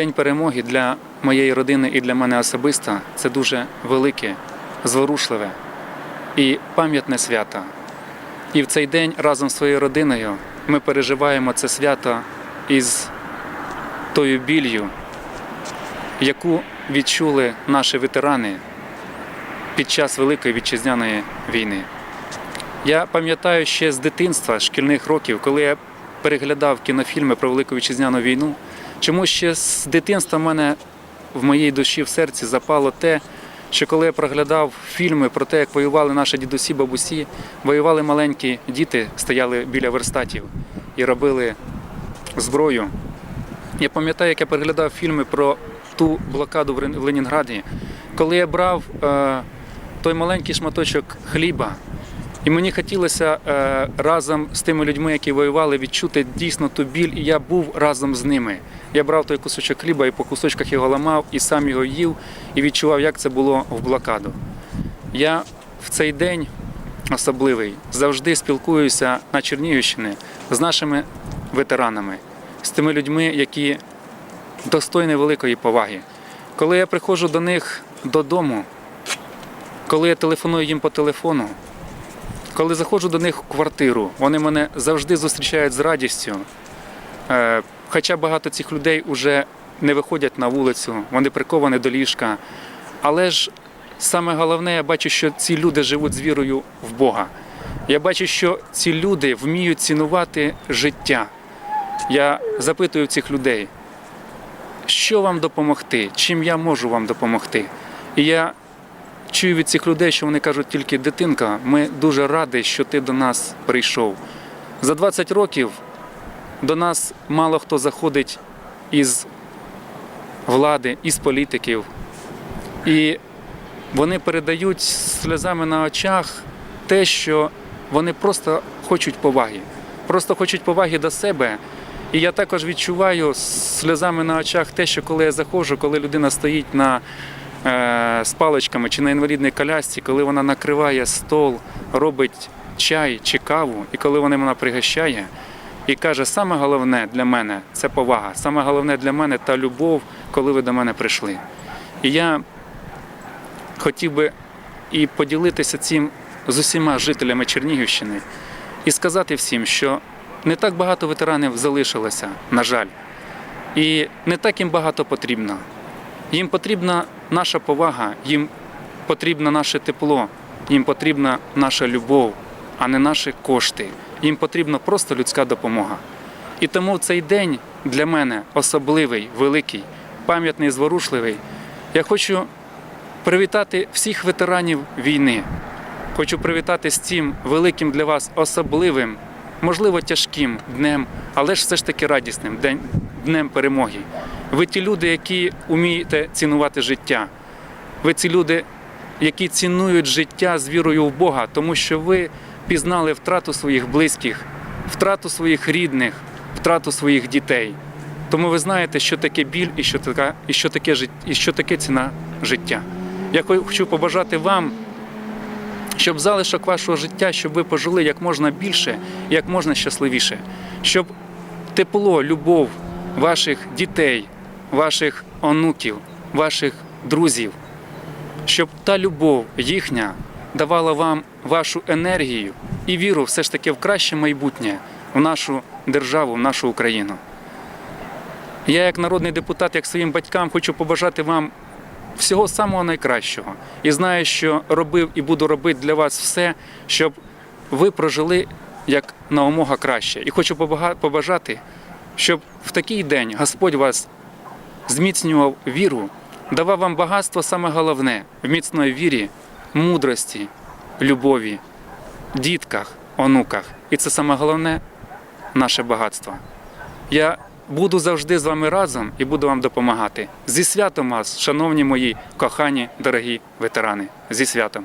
День перемоги для моєї родини і для мене особисто це дуже велике, зворушливе і пам'ятне свято. І в цей день разом з своєю родиною ми переживаємо це свято із тою біллю, яку відчули наші ветерани під час Великої вітчизняної війни. Я пам'ятаю ще з дитинства, шкільних років, коли я переглядав кінофільми про Велику вітчизняну війну, чому ще з дитинства в мене в моїй душі в серці запало те, що коли я проглядав фільми про те, як воювали наші дідусі, бабусі, воювали маленькі діти, стояли біля верстатів і робили зброю. Я пам'ятаю, як я переглядав фільми про ту блокаду в Ленінграді, коли я брав е, той маленький шматочок хліба, і мені хотілося е, разом з тими людьми, які воювали, відчути дійсно ту біль, і я був разом з ними. Я брав той кусочок хліба і по кусочках його ламав, і сам його їв, і відчував, як це було в блокаду. Я в цей день особливий завжди спілкуюся на Чернігівщині з нашими ветеранами, з тими людьми, які достойні великої поваги. Коли я приходжу до них додому, коли я телефоную їм по телефону, коли заходжу до них в квартиру, вони мене завжди зустрічають з радістю. Е, Хоча багато цих людей вже не виходять на вулицю, вони приковані до ліжка. Але ж саме головне, я бачу, що ці люди живуть з вірою в Бога. Я бачу, що ці люди вміють цінувати життя. Я запитую цих людей, що вам допомогти, чим я можу вам допомогти. І я чую від цих людей, що вони кажуть тільки дитинка, ми дуже раді, що ти до нас прийшов. За 20 років до нас мало хто заходить із влади, із політиків. І вони передають сльозами на очах те, що вони просто хочуть поваги. Просто хочуть поваги до себе. І я також відчуваю сльозами на очах те, що коли я заходжу, коли людина стоїть на, з паличками чи на інвалідній колясці, коли вона накриває стол, робить чай чи каву, і коли вона мене пригощає, і каже, саме головне для мене це повага, саме головне для мене та любов, коли ви до мене прийшли. І я хотів би і поділитися цим з усіма жителями Чернігівщини і сказати всім, що не так багато ветеранів залишилося, на жаль, і не так їм багато потрібно. Їм потрібна наша повага, їм потрібно наше тепло, їм потрібна наша любов, а не наші кошти. Їм потрібна просто людська допомога. І тому цей день для мене особливий, великий, пам'ятний, зворушливий. Я хочу привітати всіх ветеранів війни. Хочу привітати з цим великим для вас особливим, можливо, тяжким днем, але ж все ж таки радісним днем перемоги. Ви ті люди, які вмієте цінувати життя. Ви ці люди, які цінують життя з вірою в Бога, тому що ви пізнали втрату своїх близьких, втрату своїх рідних, втрату своїх дітей. Тому ви знаєте, що таке біль і що таке, і що таке, і що таке ціна життя. Я хочу побажати вам, щоб залишок вашого життя, щоб ви пожили як можна більше як можна щасливіше, щоб тепло, любов ваших дітей, ваших онуків, ваших друзів, щоб та любов їхня давала вам вашу енергію і віру все ж таки в краще майбутнє, в нашу державу, в нашу Україну. Я, як народний депутат, як своїм батькам, хочу побажати вам всього самого найкращого. І знаю, що робив і буду робити для вас все, щоб ви прожили як наомога краще. І хочу побажати, щоб в такий день Господь вас зміцнював віру, давав вам багатство саме головне в міцної вірі, мудрості, любові, дітках, онуках. І це саме головне наше багатство. Я буду завжди з вами разом і буду вам допомагати. Зі святом вас, шановні мої кохані, дорогі ветерани. Зі святом.